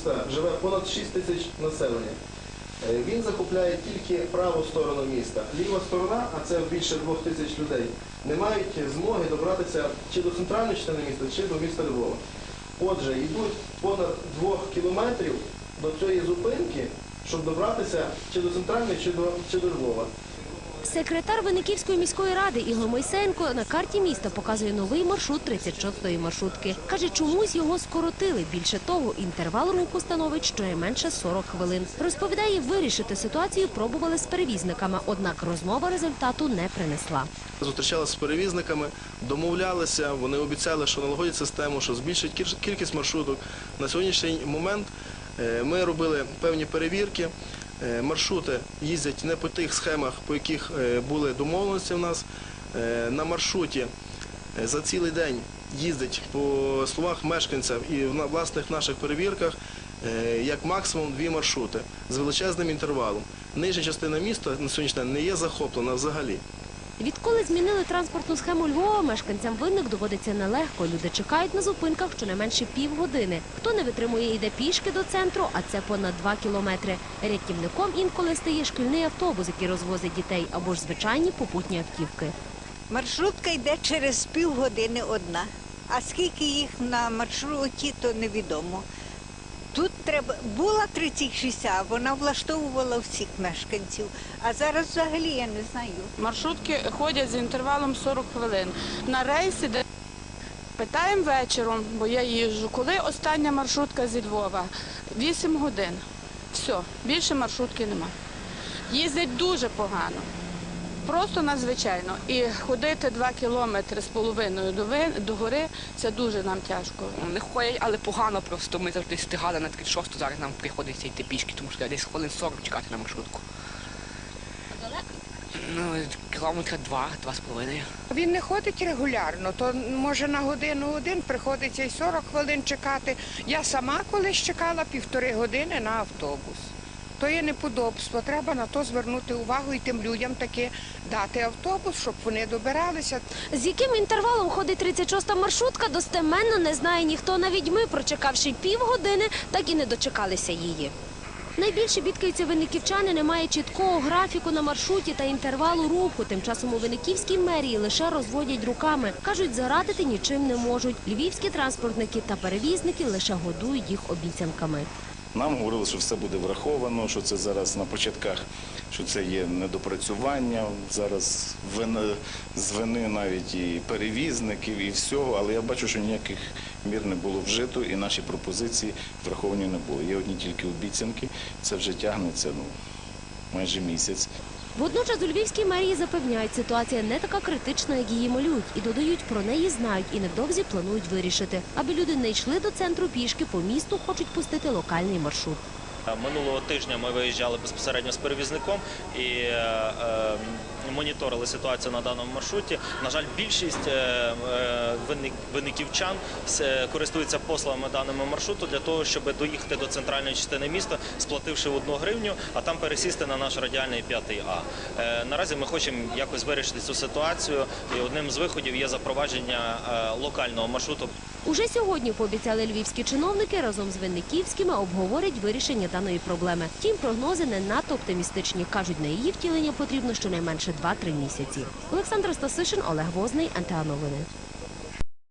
міста живе понад 6 тисяч населення. Е, Він захопляє тільки праву сторону міста. Ліва сторона, а це більше двох тисяч людей, не мають змоги добратися чи до центральної частини міста, чи до міста Львова. Отже, йдуть понад двох кілометрів до цієї зупинки, щоб добратися чи до центральної, чи до, чи до Львова. Секретар Винниківської міської ради Ігор Мойсенко на карті міста показує новий маршрут 36-ї маршрутки. Каже, чомусь його скоротили. Більше того, інтервал руху становить щонайменше 40 хвилин. Розповідає, вирішити ситуацію пробували з перевізниками, однак розмова результату не принесла. Зустрічалися з перевізниками, домовлялися, вони обіцяли, що налагодять систему, що збільшать кіль- кількість маршруток. На сьогоднішній момент е, ми робили певні перевірки. Е, Маршрути їздять не по тих схемах, по яких е, були домовленості в нас. Е, На маршруті за цілий день їздить по словах мешканців і в власних наших перевірках як максимум дві маршрути з величезним інтервалом. Нижня частина міста на сьогоднішній день не є захоплена взагалі. Відколи змінили транспортну схему Львова, мешканцям винник доводиться нелегко. Люди чекають на зупинках щонайменше півгодини. Хто не витримує, йде пішки до центру, а це понад два кілометри. Рятівником інколи стає шкільний автобус, який розвозить дітей, або ж звичайні попутні автівки. Маршрутка йде через півгодини одна. А скільки їх на маршруті, то невідомо. Тут треба була 36, а вона влаштовувала всіх мешканців. А зараз взагалі я не знаю. Маршрутки ходять з інтервалом 40 хвилин. На рейсі, де питаємо вечором, бо я їжджу, коли остання маршрутка зі Львова? 8 годин. Все, більше маршрутки нема. Їздять дуже погано. Просто надзвичайно. І ходити 2 кілометри з половиною до, ви- до гори це дуже нам тяжко. Не ходять, але погано просто. Ми завжди встигали на 36, зараз нам приходиться йти пішки, тому що десь хвилин 40 чекати на маршрутку. Ну, кілометра два, два з половиною. Він не ходить регулярно, то може на годину один приходиться і 40 хвилин чекати. Я сама колись чекала півтори години на автобус. То є неподобство. Треба на то звернути увагу і тим людям таки дати автобус, щоб вони добиралися. З яким інтервалом ходить 36-та маршрутка, достеменно не знає ніхто. Навіть ми, прочекавши півгодини, так і не дочекалися її. Найбільше бідкаються винниківчани, немає чіткого графіку на маршруті та інтервалу руху. Тим часом у Винниківській мерії лише розводять руками. Кажуть, зарадити нічим не можуть. Львівські транспортники та перевізники лише годують їх обіцянками. Нам говорили, що все буде враховано, що це зараз на початках, що це є недопрацювання. Зараз вини, з вини навіть і перевізників, і всього. Але я бачу, що ніяких мір не було вжито, і наші пропозиції враховані не були. Є одні тільки обіцянки. Це вже тягнеться ну, майже місяць. Водночас у Львівській мерії запевняють, ситуація не така критична, як її малюють, і додають, про неї знають і невдовзі планують вирішити. Аби люди не йшли до центру пішки, по місту хочуть пустити локальний маршрут. Минулого тижня ми виїжджали безпосередньо з перевізником і е, е, моніторили ситуацію на даному маршруті. На жаль, більшість е, е, винниківчан користуються послугами даного маршруту для того, щоб доїхати до центральної частини міста, сплативши одну гривню, а там пересісти на наш радіальний 5А. Е, наразі ми хочемо якось вирішити цю ситуацію, і одним з виходів є запровадження е, локального маршруту Уже сьогодні пообіцяли львівські чиновники разом з винниківськими обговорять вирішення даної проблеми. Втім, прогнози не надто оптимістичні. кажуть, на її втілення потрібно щонайменше 2-3 місяці. Олександр Стасишин, Олег Возний, НТА Новини.